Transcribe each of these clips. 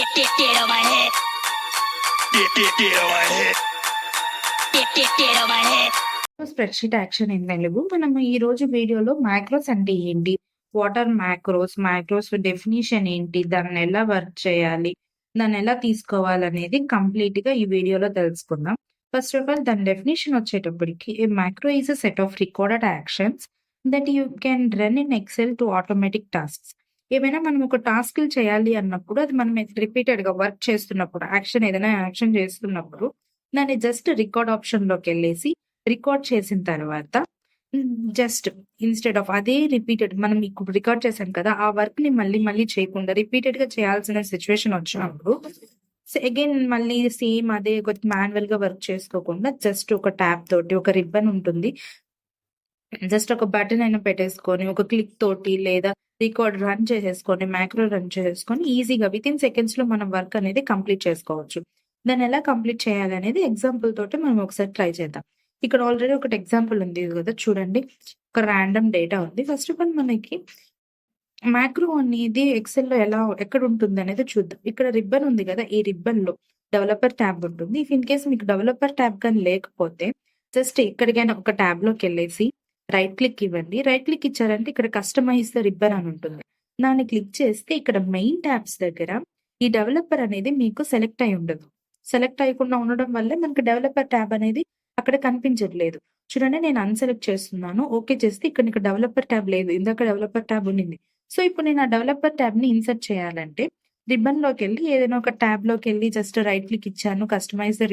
Get, get, get on my head. Get, get, get on my head. Get, get, get on my head. Spreadsheet action in Telugu. మనం ఈ రోజు వీడియోలో macros అంటే ఏంటి? What are macros? Macros definition ఏంటి? దాన్ని ఎలా work చేయాలి? దాన్ని ఎలా తీసుకోవాలనేది కంప్లీట్గా ఈ వీడియోలో తెలుసుకుందాం. ఫస్ట్ ఆఫ్ ఆల్ దాని డెఫినిషన్ వచ్చేటప్పటికి a macro is set of recorded actions that you can run in Excel to automatic tasks. ఏమైనా మనం ఒక టాస్క్‌లు చేయాలి అన్నప్పుడు అది మనం రిపీటెడ్‌గా వర్క్ చేస్తున్నప్పుడు యాక్షన్ ఏదైనా యాక్షన్ చేస్తున్నప్పుడు దాన్ని జస్ట్ రికార్డ్ ఆప్షన్లోకి వెళ్ళేసి రికార్డ్ చేసిన తర్వాత జస్ట్ ఇన్‌స్టెడ్ ఆఫ్ అదే రిపీటెడ్ మనం ఇప్పుడు రికార్డ్ చేశాం కదా! ఆ వర్క్ని మళ్ళీ మళ్ళీ చేయకుండా రిపీటెడ్గా చేయాల్సిన సిచ్యువేషన్ వచ్చినప్పుడు అగైన్ మళ్ళీ సేమ్ అదే మాన్యువల్గా వర్క్ చేసుకోకుండా జస్ట్ ఒక ట్యాప్ తోటి ఒక రిబ్బన్ ఉంటుంది. జస్ట్ ఒక బటన్ అయినా పెట్టేసుకొని ఒక క్లిక్ తోటి లేదా రికార్డ్ రన్ చేసేసుకొని మ్యాక్రో రన్ చేసేసుకొని ఈజీగా విత్ ఇన్ సెకండ్స్లో మనం వర్క్ అనేది కంప్లీట్ చేసుకోవచ్చు. దాన్ని ఎలా కంప్లీట్ చేయాలి అనేది ఎగ్జాంపుల్ తోటి మనం ఒకసారి ట్రై చేద్దాం. ఇక్కడ ఆల్రెడీ ఒకటి ఎగ్జాంపుల్ ఉంది కదా! చూడండి. ఒక రాండమ్ డేటా ఉంది. ఫస్ట్ ఆఫ్ ఆల్ మనకి మ్యాక్రో అనేది ఎక్సెల్‌లో ఎలా ఎక్కడ ఉంటుంది అనేది చూద్దాం. ఇక్కడ రిబ్బన్ ఉంది కదా! ఈ రిబ్బన్లో డెవలపర్ ట్యాబ్ ఉంటుంది. ఇఫ్ ఇన్ కేస్ మీకు డెవలపర్ ట్యాబ్ కానీ లేకపోతే జస్ట్ ఎక్కడికైనా ఒక ట్యాబ్‌లోకెళ్ళేసి రైట్ క్లిక్ ఇవ్వండి. రైట్ క్లిక్ ఇచ్చారంటే ఇక్కడ కస్టమైజ్ ద రిబ్బన్ అని ఉంటుంది. దాన్ని క్లిక్ చేస్తే ఇక్కడ మెయిన్ ట్యాబ్స్ దగ్గర ఈ డెవలపర్ అనేది మీకు సెలెక్ట్ అయ్యి ఉండదు. సెలెక్ట్ అయ్యకుండా ఉండడం వల్ల మనకి డెవలపర్ ట్యాబ్ అనేది అక్కడ కనిపించట్లేదు. చూడండి నేను అన్‌సెలెక్ట్ చేస్తున్నాను. ఓకే చేస్తే ఇక్కడ నీకు డెవలపర్ ట్యాబ్ లేదు. ఇందాక డెవలపర్ ట్యాబ్ ఉండింది. సో, ఇప్పుడు నేను ఆ డెవలపర్ ట్యాబ్‌ని ఇన్సర్ట్ చేయాలంటే రిబ్బన్‌లోకెళ్ళి ఏదైనా ఒక ట్యాబ్‌లోకెళ్ళి జస్ట్ రైట్ క్లిక్ ఇచ్చాను. కస్టమైజ్ ద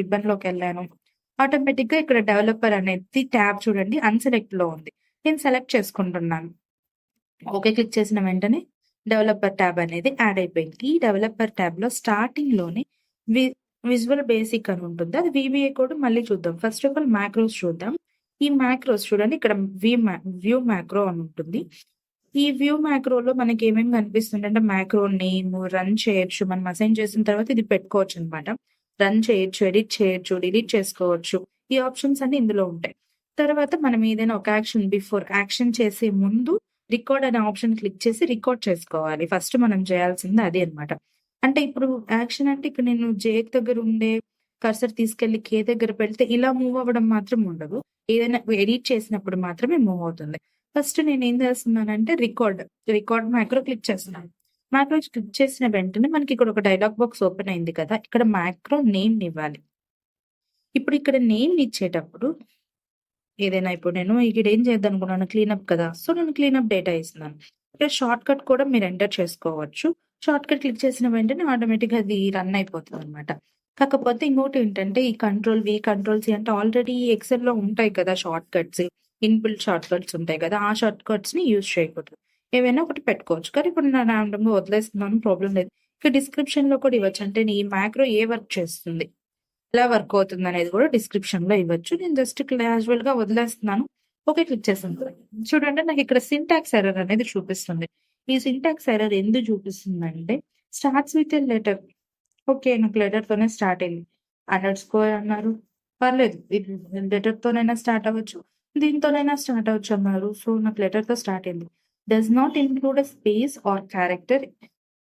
ఆటోమేటిక్గా ఇక్కడ డెవలపర్ అనేది ట్యాబ్ చూడండి అన్సెలెక్ట్లో ఉంది. నేను సెలెక్ట్ చేసుకుంటున్నాను. ఓకే క్లిక్ చేసిన వెంటనే డెవలపర్ ట్యాబ్ అనేది యాడ్ అయిపోయింది. ఈ డెవలపర్ ట్యాబ్లో స్టార్టింగ్లోనే వి విజువల్ బేసిక్ అని ఉంటుంది. అది వీబీఏ కోడ్ మళ్ళీ చూద్దాం. ఫస్ట్ ఆఫ్ ఆల్ మ్యాక్రోస్ చూద్దాం. ఈ మ్యాక్రోస్ చూడండి ఇక్కడ వి వ్యూ మ్యాక్రో అని ఉంటుంది. ఈ వ్యూ మ్యాక్రోలో మనకి ఏమేమి కనిపిస్తుంది అంటే మ్యాక్రో నేమ్ రన్ చేయొచ్చు. మనం అసైన్ చేసిన తర్వాత ఇది పెట్టుకోవచ్చు అనమాట రన్ చేయొచ్చు, ఎడిట్ చేయొచ్చు, డిలీట్ చేసుకోవచ్చు. ఈ ఆప్షన్స్ అన్ని ఇందులో ఉంటాయి. తర్వాత మనం ఏదైనా ఒక యాక్షన్ బిఫోర్ యాక్షన్ చేసే ముందు రికార్డ్ అనే ఆప్షన్ క్లిక్ చేసి రికార్డ్ చేసుకోవాలి. ఫస్ట్ మనం చేయాల్సింది అదే అన్నమాట. అంటే ఇప్పుడు యాక్షన్ అంటే ఇక్కడ నేను జే దగ్గర ఉండే కర్సర్ తీసుకెళ్ళి కే దగ్గర పెడితే ఇలా మూవ్ అవ్వడం మాత్రం ఉండదు. ఏదైనా ఎడిట్ చేసినప్పుడు మాత్రమే మూవ్ అవుతుంది. ఫస్ట్ నేను ఏం చేస్తున్నానంటే రికార్డ్, రికార్డ్ మైక్రో క్లిక్ చేస్తున్నాను. మాక్రో క్లిక్ చేసిన వెంటనే మనకి ఇక్కడ ఒక డైలాగ్ బాక్స్ ఓపెన్ అయింది కదా! ఇక్కడ మ్యాక్రో నేమ్‌ని ఇవ్వాలి. ఇప్పుడు ఇక్కడ నేమ్‌ని ఇచ్చేటప్పుడు ఏదైనా ఇప్పుడు నేను ఇక్కడ ఏం చేద్దాం అనుకున్నాను క్లీనప్ కదా! సో, నేను క్లీనప్ డేటా ఇస్తున్నాను. ఇక్కడ షార్ట్‌కట్ కూడా మీరు ఎంటర్ చేసుకోవచ్చు. షార్ట్ కట్ క్లిక్ చేసిన వెంటనే ఆటోమేటిక్‌గా అది రన్ అయిపోతుంది అనమాట కాకపోతే ఇంకోటి ఏంటంటే ఈ కంట్రోల్ వి, కంట్రోల్ సి అంటే ఆల్రెడీ ఎక్సెల్‌లో ఉంటాయి కదా! Short shortcuts. ఇన్‌బిల్ట్ షార్ట్‌కట్స్ ఉంటాయి కదా! ఆ షార్ట్ కట్స్ని యూజ్ చేయకూడదు. ఏవైనా ఒకటి పెట్టుకోవచ్చు. కానీ ఇప్పుడు నేను రాండమ్‌గా వదిలేస్తున్నాను ప్రాబ్లమ్ లేదు. ఇక్కడ డిస్క్రిప్షన్‌లో కూడా ఇవ్వచ్చు. అంటే ఈ మ్యాక్రో ఏ వర్క్ చేస్తుంది? ఎలా వర్క్ అవుతుంది అనేది కూడా డిస్క్రిప్షన్‌లో ఇవ్వచ్చు. నేను జస్ట్ క్యాజువల్‌గా వదిలేస్తున్నాను. ఓకే క్లిక్ చేశాను. చూడండి నాకు ఇక్కడ సింటాక్స్ ఎర్రర్ అనేది చూపిస్తుంది. ఈ సింటాక్స్ ఎర్రర్ ఎందుకు చూపిస్తుందంటే starts with a letter. Okay. నాకు లెటర్‌తోనే స్టార్ట్ అయింది. అండర్ స్కోర్ అన్నారు. పర్లేదు. లెటర్ లెటర్‌తోనైనా స్టార్ట్ అవ్వచ్చు. దీనితోనైనా స్టార్ట్ అవ్వచ్చు అన్నారు. సో, నాకు లెటర్‌తో స్టార్ట్ అయింది. Does not include a space or character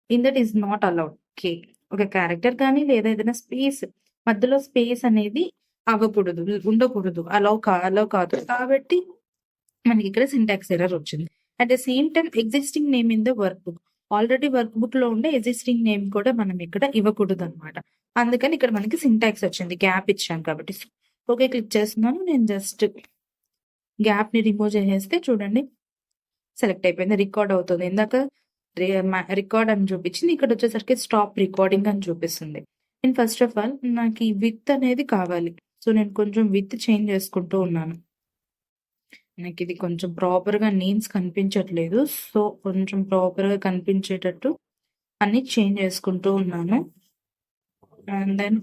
in that is not allowed. Okay. ఒక క్యారెక్టర్ కానీ లేదా ఏదైనా స్పేస్ మధ్యలో స్పేస్ అనేది అవ్వకూడదు. ఉండకూడదు. అలౌ కా అలౌ కాదు. కాబట్టి మనకి ఇక్కడ సింటాక్స్ ఎర్రర్ వచ్చింది. At the same time existing name in the workbook. Already work బుక్లో ఉండే ఎగ్జిస్టింగ్ నేమ్ కూడా మనం ఇక్కడ ఇవ్వకూడదు అనమాట అందుకని ఇక్కడ మనకి సింటాక్స్ వచ్చింది. గ్యాప్ ఇచ్చాం కాబట్టి. ఓకే క్లిక్ చేస్తున్నాను. నేను జస్ట్ గ్యాప్ని రిమూవ్ చేసేస్తే చూడండి. సెలెక్ట్ అయిపోయింది. రికార్డ్ అవుతుంది. ఇందాక రికార్డ్ అని చూపించింది. ఇక్కడ వచ్చేసరికి స్టాప్ రికార్డింగ్ అని చూపిస్తుంది. నేను ఫస్ట్ ఆఫ్ ఆల్ నాకు ఈ విత్ అనేది కావాలి. సో, నేను కొంచెం విత్ చేంజ్ చేసుకుంటూ ఉన్నాను. నాకు ఇది కొంచెం ప్రాపర్‌గా నేమ్స్ కనిపించట్లేదు. సో, కొంచెం ప్రాపర్‌గా కనిపించేటట్టు అన్ని చేంజ్ చేసుకుంటూ ఉన్నాను. And then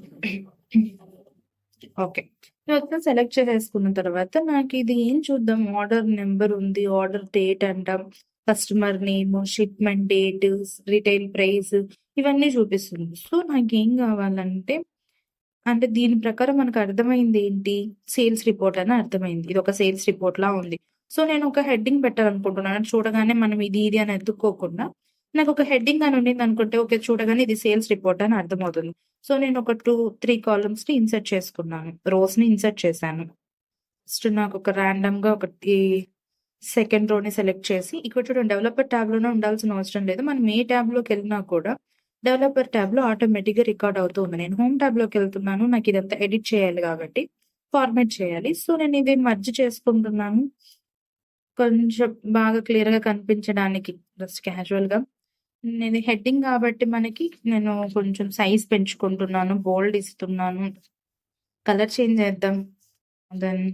okay. మొత్తం సెలెక్ట్ చేసేసుకున్న తర్వాత నాకు ఇది ఏం చూద్దాం ఆర్డర్ నెంబర్ ఉంది. ఆర్డర్ డేట్ అంటాం. Customer name, shipment date, retail price ఇవన్నీ చూపిస్తుంది. సో, నాకు ఏం కావాలంటే అంటే దీని ప్రకారం మనకు అర్థమైంది ఏంటి? సేల్స్ రిపోర్ట్ అని అర్థమైంది. ఇది ఒక సేల్స్ రిపోర్ట్ లా ఉంది. సో, నేను ఒక హెడ్డింగ్ పెట్టాలనుకుంటున్నాను. చూడగానే మనం ఇది ఇది అని ఎత్తుక్కోకుండా నాకు ఒక హెడ్డింగ్ అని ఉండింది అనుకుంటే ఓకే చూడగానే ఇది సేల్స్ రిపోర్ట్ అని అర్థమవుతుంది. సో నేను ఒక టూ త్రీ కాలమ్స్ని ఇన్సర్ట్ చేసుకున్నాను. రోస్ని ఇన్సర్ట్ చేశాను. ఫస్ట్ నాకు ఒక ర్యాండమ్గా ఒకటి సెకండ్ రోని సెలెక్ట్ చేసి ఇక్కడ చూడండి డెవలపర్ ట్యాబ్లోనే ఉండాల్సిన అవసరం లేదు. మనం ఏ ట్యాబ్లోకి వెళ్ళినా కూడా డెవలపర్ ట్యాబ్లో ఆటోమేటిక్గా రికార్డ్ అవుతూ ఉంది. నేను హోమ్ ట్యాబ్లోకి వెళ్తున్నాను నాకు ఇదంతా ఎడిట్ చేయాలి కాబట్టి ఫార్మేట్ చేయాలి. సో నేను ఇది మర్జ్ చేసుకుంటున్నాను. కొంచెం బాగా క్లియర్గా కనిపించడానికి జస్ట్ క్యాజువల్గా నేను హెడ్డింగ్ కాబట్టి మనకి నేను కొంచెం సైజ్ పెంచుకుంటున్నాను బోల్డ్ ఇస్తున్నాను. కలర్ చేంజ్ చేద్దాం. దెన్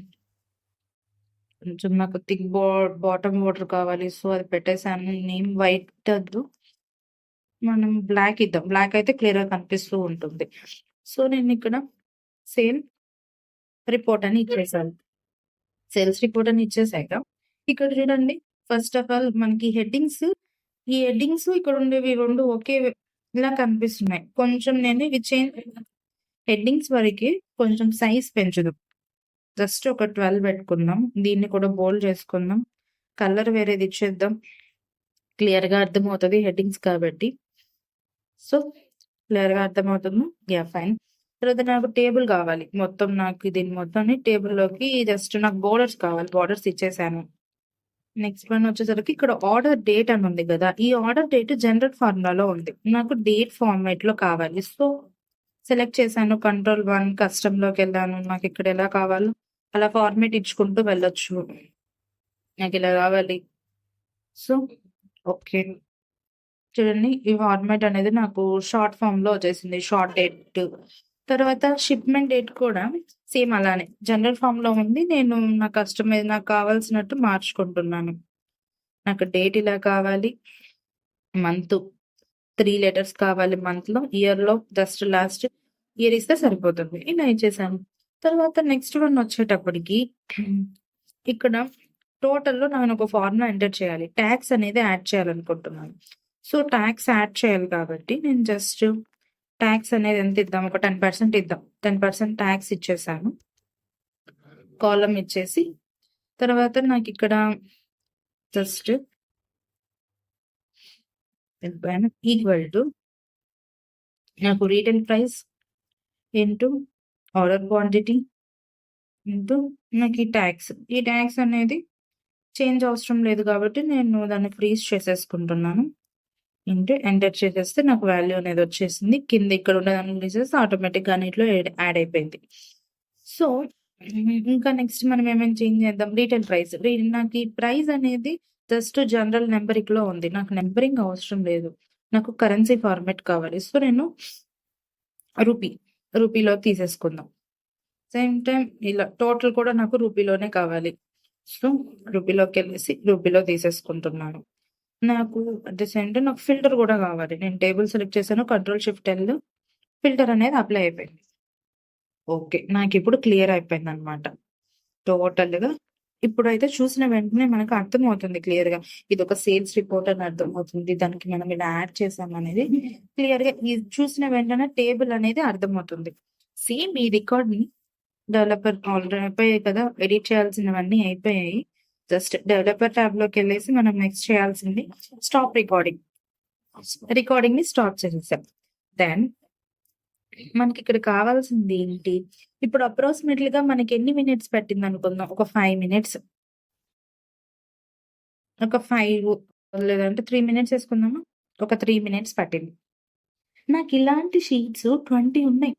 కొంచెం నాకు థిక్ బా బాటమ్ వాటర్ కావాలి. సో అది పెట్టేశాను. నేమ్ వైట్ వద్దు. మనం బ్లాక్ ఇద్దాం. బ్లాక్ అయితే క్లియర్గా కనిపిస్తూ ఉంటుంది. సో నేను ఇక్కడ సేల్ రిపోర్ట్ అని ఇచ్చేసాను సేల్స్ రిపోర్ట్ అని ఇచ్చేసాక ఇక్కడ చూడండి. ఫస్ట్ ఆఫ్ ఆల్ మనకి హెడ్డింగ్స్ ఈ హెడ్డింగ్స్ ఇక్కడ ఉండేవి రెండు ఒకే ఇలా కనిపిస్తున్నాయి. కొంచెం నేను ఇవి చేంజ్ హెడ్డింగ్స్ వరకు కొంచెం సైజ్ పెంచుదాం. జస్ట్ ఒక ట్వెల్వ్ పెట్టుకుందాం. దీన్ని కూడా బోల్డ్ చేసుకుందాం. కలర్ వేరేది ఇచ్చేద్దాం. క్లియర్గా అర్థమవుతుంది హెడ్డింగ్స్ కాబట్టి. సో క్లియర్గా అర్థమవుతుంది? Yeah fine. తర్వాత నాకు టేబుల్ కావాలి. మొత్తం నాకు దీని మొత్తం టేబుల్లోకి జస్ట్ నాకు బోర్డర్స్ కావాలి. బోర్డర్స్ ఇచ్చేసాను. నెక్స్ట్ వన్ వచ్చేసరికి ఇక్కడ ఆర్డర్ డేట్ అని ఉంది కదా. ఈ ఆర్డర్ డేట్ జనరల్ ఫార్ములాలో ఉంది. నాకు డేట్ ఫార్మాట్లో కావాలి. సో సెలెక్ట్ చేశాను. కంట్రోల్ వన్ కస్టమ్లోకి వెళ్ళాను. నాకు ఇక్కడ ఎలా కావాలో అలా ఫార్మేట్ ఇచ్చుకుంటూ వెళ్ళొచ్చు. నాకు ఇలా కావాలి. సో ఓకే చూడండి ఈ ఫార్మేట్ అనేది నాకు షార్ట్ ఫామ్లో వచ్చేసింది. షార్ట్ డేట్ తర్వాత షిప్మెంట్ డేట్ కూడా సేమ్ అలానే. జనరల్ ఫామ్లో ఉంది. నేను నా కస్టమర్ నాకు కావాల్సినట్టు మార్చుకుంటున్నాను. నాకు డేట్ ఇలా కావాలి. మంత్ త్రీ లెటర్స్ కావాలి మంత్లో. ఇయర్లో జస్ట్ లాస్ట్ ఇయర్ ఇస్తే సరిపోతుంది. ఇలా ఇచ్చేసాను. తర్వాత నెక్స్ట్ వన్ వచ్చేటప్పటికి ఇక్కడ టోటల్లో నేను ఒక ఫార్ములా ఎంటర్ చేయాలి. ట్యాక్స్ అనేది యాడ్ చేయాలనుకుంటున్నాను. సో ట్యాక్స్ యాడ్ చేయాలి కాబట్టి నేను జస్ట్ ట్యాక్స్ అనేది ఎంత ఇద్దాం? ఒక టెన్ పర్సెంట్ ఇద్దాం. టెన్ పర్సెంట్ ట్యాక్స్ ఇచ్చేసాను. కాలం ఇచ్చేసి తర్వాత నాకు ఇక్కడ జస్ట్ ఈక్వల్ టు నాకు retail price into order quantity into నాకు ఈ ట్యాక్స్ ఈ ట్యాక్స్ అనేది చేంజ్ అవసరం లేదు కాబట్టి నేను దాన్ని ఫ్రీజ్ చేసేసుకుంటున్నాను. ఇంటూ ఎంటర్ చేసేస్తే నాకు వాల్యూ అనేది వచ్చేసింది. కింద ఇక్కడ ఉన్న దాన్ని ఆటోమేటిక్గా అన్నిట్లో యాడ్ అయిపోయింది. సో ఇంకా నెక్స్ట్ మనం ఏమైనా చేంజ్ చేద్దాం? రీటైల్ ప్రైస్ నాకు ఈ ప్రైస్ అనేది జస్ట్ జనరల్ నెంబరింగ్లో ఉంది. నాకు నెంబరింగ్ అవసరం లేదు. నాకు కరెన్సీ ఫార్మాట్ కావాలి. సో నేను రూపీ రూపీలో తీసేసుకుందాం. సేమ్ టైం ఇలా టోటల్ కూడా నాకు రూపీలోనే కావాలి. సో రూపీలోకి వెళ్ళేసి రూపీలో తీసేసుకుంటున్నాను. నాకు అట్ నాకు ఫిల్టర్ కూడా కావాలి. నేను టేబుల్ సెలెక్ట్ చేశాను కంట్రోల్ షిఫ్ట్ ఎల్ ఫిల్టర్ అనేది అప్లై అయిపోయింది. ఓకే నాకు ఇప్పుడు క్లియర్ అయిపోయింది అనమాట టోటల్గా ఇప్పుడు అయితే చూసిన వెంటనే మనకు అర్థమవుతుంది క్లియర్గా ఇది ఒక సేల్స్ రిపోర్ట్ అని అర్థమవుతుంది దానికి మనం ఇలా యాడ్ చేసాం క్లియర్‌గా క్లియర్గా ఇది చూసిన వెంటనే టేబుల్ అనేది అర్థమవుతుంది. సేమ్ ఈ రికార్డ్ని డెవలపర్ ఆల్రెడీ అయిపోయాయి కదా ఎడిట్ చేయాల్సినవన్నీ అయిపోయాయి. జస్ట్ డెవలపర్ ట్యాబ్లోకి వెళ్ళేసి మనం నెక్స్ట్ చేయాల్సింది స్టాప్ రికార్డింగ్ రికార్డింగ్ని స్టాప్ చేసేసాం. దెన్ మనకి ఇక్కడ కావాల్సింది ఏంటి? ఇప్పుడు అప్రాక్సిమేట్లీ గా మనకి ఎన్ని మినిట్స్ పట్టింది అనుకుందాం? ఒక ఫైవ్ మినిట్స్ ఒక ఫైవ్ లేదంటే త్రీ మినిట్స్ వేసుకుందామా? ఒక త్రీ మినిట్స్ పట్టింది. నాకు ఇలాంటి షీట్స్ ట్వంటీ ఉన్నాయి.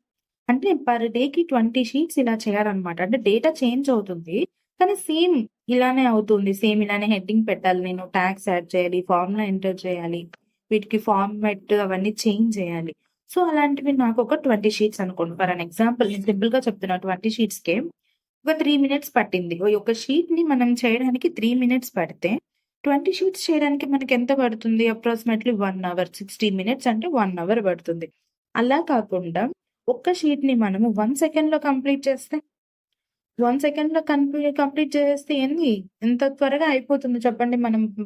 అంటే పర్ డేకి ట్వంటీ షీట్స్ ఇలా చేయాలన్నమాట. అంటే డేటా చేంజ్ అవుతుంది. కానీ సేమ్ ఇలానే అవుతుంది. సేమ్ ఇలానే హెడ్డింగ్ పెట్టాలి నేను. ట్యాక్స్ యాడ్ చేయాలి ఫార్ములా ఎంటర్ చేయాలి వీటికి ఫార్మెట్ అవన్నీ చేంజ్ చేయాలి. సో అలాంటివి నాకు ఒక ట్వంటీ షీట్స్ అనుకోండి. ఫర్ అన్ ఎగ్జాంపుల్ నేను సింపుల్గా చెప్తున్నా ట్వంటీ షీట్స్కి ఒక త్రీ మినిట్స్ పట్టింది. ఒక షీట్ని మనం చేయడానికి త్రీ మినిట్స్ పడితే ట్వంటీ షీట్స్ చేయడానికి మనకి ఎంత పడుతుంది? Approximately one hour. Sixty minutes అంటే వన్ అవర్ పడుతుంది. అలా కాకుండా ఒక్క షీట్ని మనము వన్ సెకండ్లో కంప్లీట్ చేస్తే వన్ సెకండ్లో కంప్లీట్ కంప్లీట్ చేస్తే ఏంది? ఎంత త్వరగా అయిపోతుంది చెప్పండి. మనం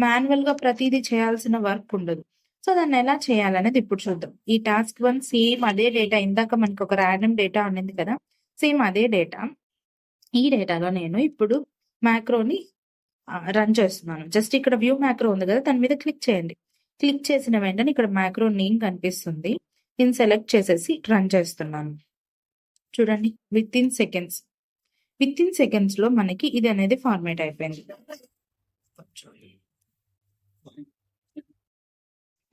మాన్యువల్గా ప్రతిదీ చేయాల్సిన వర్క్ ఉండదు. సో దాన్ని ఎలా చేయాలనేది ఇప్పుడు చూద్దాం. ఈ టాస్క్ వన్ సేమ్ అదే డేటా. ఇందాక మనకి ఒక ర్యాండమ్ డేటా ఉండింది కదా. సేమ్ అదే డేటా. ఈ డేటాలో నేను ఇప్పుడు మ్యాక్రోని రన్ చేస్తున్నాను. జస్ట్ ఇక్కడ వ్యూ మ్యాక్రో ఉంది కదా. దాని మీద క్లిక్ చేయండి. క్లిక్ చేసిన వెంటనే ఇక్కడ మ్యాక్రో నేమ్ కనిపిస్తుంది. నేను సెలెక్ట్ చేసేసి రన్ చేస్తున్నాను. చూడండి. Within seconds. విత్ ఇన్ సెకండ్స్లో మనకి ఇది అనేది ఫార్మేట్ అయిపోయింది.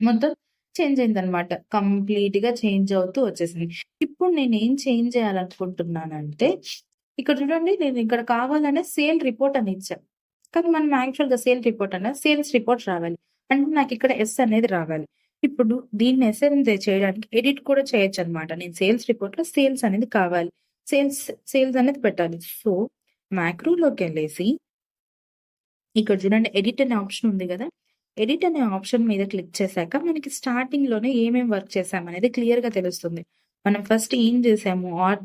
మొత్తం చేంజ్ అయింది అనమాట కంప్లీట్గా చేంజ్ అవుతూ వచ్చేసింది. ఇప్పుడు నేను ఏం చేంజ్ చేయాలనుకుంటున్నానంటే ఇక్కడ చూడండి నేను ఇక్కడ కావాలనే సేల్ రిపోర్ట్ అని ఇచ్చాను కానీ మనం యాక్చువల్గా సేల్ రిపోర్ట్ అన్న సేల్స్ రిపోర్ట్ రావాలి. అంటే నాకు ఇక్కడ ఎస్ అనేది రావాలి. ఇప్పుడు దీన్ని ఎస్ఎన్ చేయడానికి ఎడిట్ కూడా చేయొచ్చు అనమాట నేను సేల్స్ రిపోర్ట్లో సేల్స్ అనేది కావాలి. సేల్స్ సేల్స్ అనేది పెట్టాలి. సో మ్యాక్రోలోకి వెళ్ళేసి ఇక్కడ చూడండి ఎడిట్ అనే ఆప్షన్ ఉంది కదా. ఎడిట్ అనే ఆప్షన్ మీద క్లిక్ చేశాక మనకి స్టార్టింగ్లోనే ఏమేం వర్క్ చేసాం అనేది క్లియర్గా తెలుస్తుంది. మనం ఫస్ట్ ఏం చేసాము ఆర్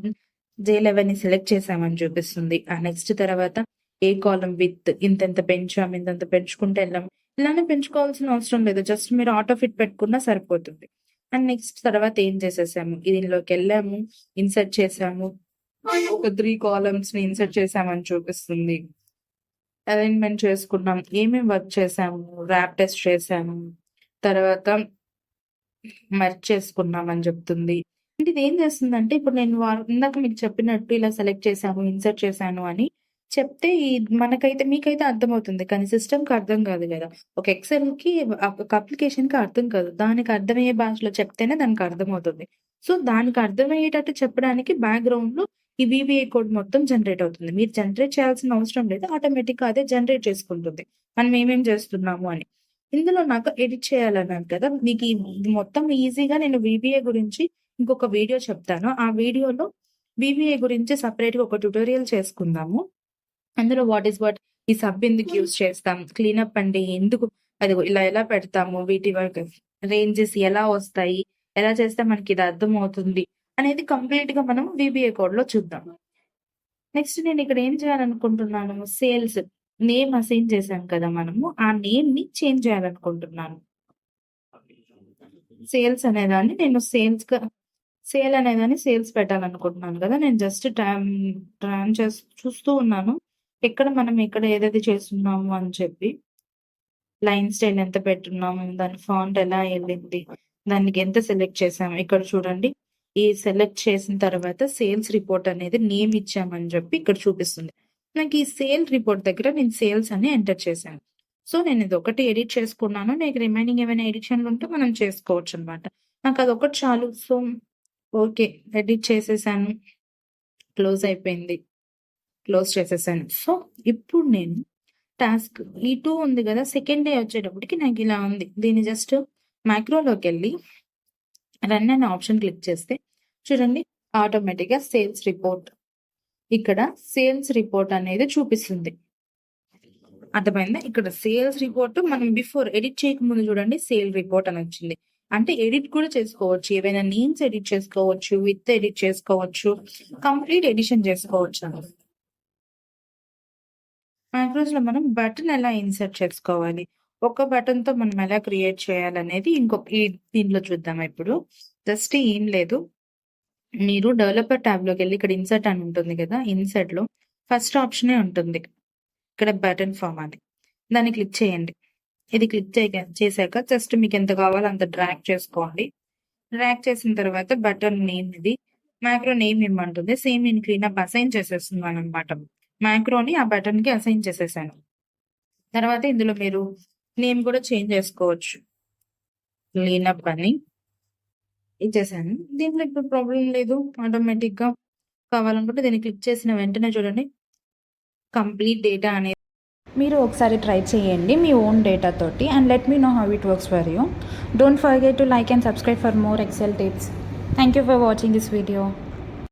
జే లెవెన్ని సెలెక్ట్ చేసామని చూపిస్తుంది. ఆ నెక్స్ట్ తర్వాత ఏ కాలం విత్ ఇంతెంత పెంచాం ఇంతంత పెంచుకుంటే వెళ్ళాం ఇలానే పెంచుకోవాల్సిన అవసరం లేదు. జస్ట్ మీరు ఆటో ఫిట్ పెట్టుకున్నా సరిపోతుంది. అండ్ నెక్స్ట్ తర్వాత ఏం చేసేసాము? దీనిలోకి వెళ్ళాము ఇన్సర్ట్ చేసాము ఒక త్రీ కాలమ్స్ని ఇన్సర్ట్ చేసామని చూపిస్తుంది. అరేంజ్మెంట్ చేసుకున్నాం. ఏమేమి వర్క్ చేసాము ర్యాప్ టెస్ట్ చేసాము తర్వాత మెర్చ్ చేసుకున్నాం అని చెప్తుంది. అంటే ఇది ఏం చేస్తుందంటే ఇప్పుడు నేను ఇందాక మీకు చెప్పినట్టు ఇలా సెలెక్ట్ చేశాను ఇన్సర్ట్ చేశాను అని చెప్తే ఈ మనకైతే మీకైతే అర్థమవుతుంది. కానీ సిస్టమ్కి అర్థం కాదు కదా. ఒక ఎక్సెల్కి ఒక అప్లికేషన్కి అర్థం కాదు. దానికి అర్థమయ్యే భాషలో చెప్తేనే దానికి అర్థమవుతుంది. సో దానికి అర్థమయ్యేటట్టు చెప్పడానికి బ్యాక్గ్రౌండ్లో ఈ బీబీఐ కోడ్ మొత్తం జనరేట్ అవుతుంది. మీరు జనరేట్ చేయాల్సిన అవసరం లేదు. ఆటోమేటిక్గా అదే జనరేట్ చేసుకుంటుంది. మనం ఏమేం చేస్తున్నాము అని. ఇందులో నాకు ఎడిట్ చేయాలన్నాను కదా. మీకు ఇది మొత్తం ఈజీగా నేను బీబీఐ గురించి ఇంకొక వీడియో చెప్తాను. ఆ వీడియోలో బీబీఐ గురించి సపరేట్గా ఒక ట్యుటోరియల్ చేసుకుందాము. అందులో వాట్ ఈస్ వాట్ ఈ సబ్ ఎందుకు యూజ్ చేస్తాం? క్లీనప్ అంటే ఎందుకు? అది ఇలా ఎలా పెడతాము? వీటి రేంజెస్ ఎలా వస్తాయి? ఎలా చేస్తే మనకి ఇది అర్థం అవుతుంది అనేది కంప్లీట్గా మనం విబిఏ కోడ్లో చూద్దాం. నెక్స్ట్ నేను ఇక్కడ ఏం చేయాలనుకుంటున్నాను? సేల్స్ నేమ్ అసైన్ చేశాం కదా మనము ఆ నేమ్ని చేంజ్ చేయాలనుకుంటున్నాను. సేల్స్ అనేదాన్ని నేను సేల్స్గా సేల్ అనేదాన్ని సేల్స్ పెట్టాలనుకుంటున్నాను కదా. నేను జస్ట్ ట్రాన్ ట్రాన్ చేసి చూస్తూ ఉన్నాను. ఎక్కడ మనం ఎక్కడ ఏదైతే చేస్తున్నాము అని చెప్పి. లైన్ స్టైల్ ఎంత పెట్టున్నాము దాని ఫాంట్ ఎలా వెళ్ళింది దానికి ఎంత సెలెక్ట్ చేసాము ఇక్కడ చూడండి. ఈ సెలెక్ట్ చేసిన తర్వాత సేల్స్ రిపోర్ట్ అనేది నేమ్ ఇచ్చామని చెప్పి ఇక్కడ చూపిస్తుంది. నాకు ఈ సేల్ రిపోర్ట్ దగ్గర నేను సేల్స్ అని ఎంటర్ చేశాను. సో నేను ఇది ఒకటి ఎడిట్ చేసుకున్నాను. నాకు రిమైనింగ్ ఏమైనా ఎడిషన్లు ఉంటే మనం చేసుకోవచ్చు అనమాట నాకు అది ఒకటి చాలు. సో ఓకే ఎడిట్ చేసేసాను. క్లోజ్ అయిపోయింది. క్లోజ్ చేసేసాను. సో ఇప్పుడు నేను టాస్క్ ఈ టూ ఉంది కదా సెకండ్ డే వచ్చేటప్పటికి నాకు ఇలా ఉంది. దీన్ని జస్ట్ మైక్రోలోకి వెళ్ళి రన్ అనే ఆప్షన్ క్లిక్ చేస్తే చూడండి ఆటోమేటిక్గా సేల్స్ రిపోర్ట్ ఇక్కడ సేల్స్ రిపోర్ట్ అనేది చూపిస్తుంది. అర్థమైందా? ఇక్కడ సేల్స్ రిపోర్ట్ మనం బిఫోర్ ఎడిట్ చేయకముందు చూడండి సేల్ రిపోర్ట్ అని వచ్చింది. అంటే ఎడిట్ కూడా చేసుకోవచ్చు. ఏవైనా నేమ్స్ ఎడిట్ చేసుకోవచ్చు విత్ ఎడిట్ చేసుకోవచ్చు కంప్లీట్ ఎడిషన్ చేసుకోవచ్చు. మైక్రోస్లో మనం బటన్ ఎలా ఇన్సర్ట్ చేసుకోవాలి? ఒక బటన్తో మనం ఎలా క్రియేట్ చేయాలనేది ఇంకొక ఈ దీనిలో చూద్దాం ఇప్పుడు. జస్ట్ ఏం లేదు. మీరు డెవలపర్ ట్యాబ్లోకి వెళ్ళి ఇక్కడ ఇన్సర్ట్ అని ఉంటుంది కదా ఇన్సర్ట్లో ఫస్ట్ ఆప్షనే ఉంటుంది. ఇక్కడ బటన్ ఫామ్ అని దాన్ని క్లిక్ చేయండి. ఇది క్లిక్ చేయ చేశాక జస్ట్ మీకు ఎంత కావాలో అంత డ్రాక్ చేసుకోండి. డ్రాక్ చేసిన తర్వాత బటన్ నేమ్ ఇది. మ్యాక్రో నేమ్ ఇమ్మంటుంది సేమ్ నేను క్లీన్ అప్ అసైన్ చేసేస్తున్నాను అనమాట మ్యాక్రోని ఆ బటన్కి అసైన్ చేసేసాను. తర్వాత ఇందులో మీరు నేమ్ కూడా చేంజ్ చేసుకోవచ్చు. క్లీనప్ అని. ఇచ్చేసాను. దీంట్లో ఇప్పుడు ప్రాబ్లం లేదు. ఆటోమేటిక్గా కావాలనుకుంటే దీన్ని క్లిక్ చేసిన వెంటనే చూడండి. కంప్లీట్ డేటా అనేది మీరు ఒకసారి ట్రై చేయండి మీ ఓన్ డేటా తోటి and let me know how it works for you. Don't forget to like and subscribe for more Excel tips. Thank you for watching this video.